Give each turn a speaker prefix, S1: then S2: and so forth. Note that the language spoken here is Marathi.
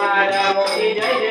S1: तलवार मोठी जय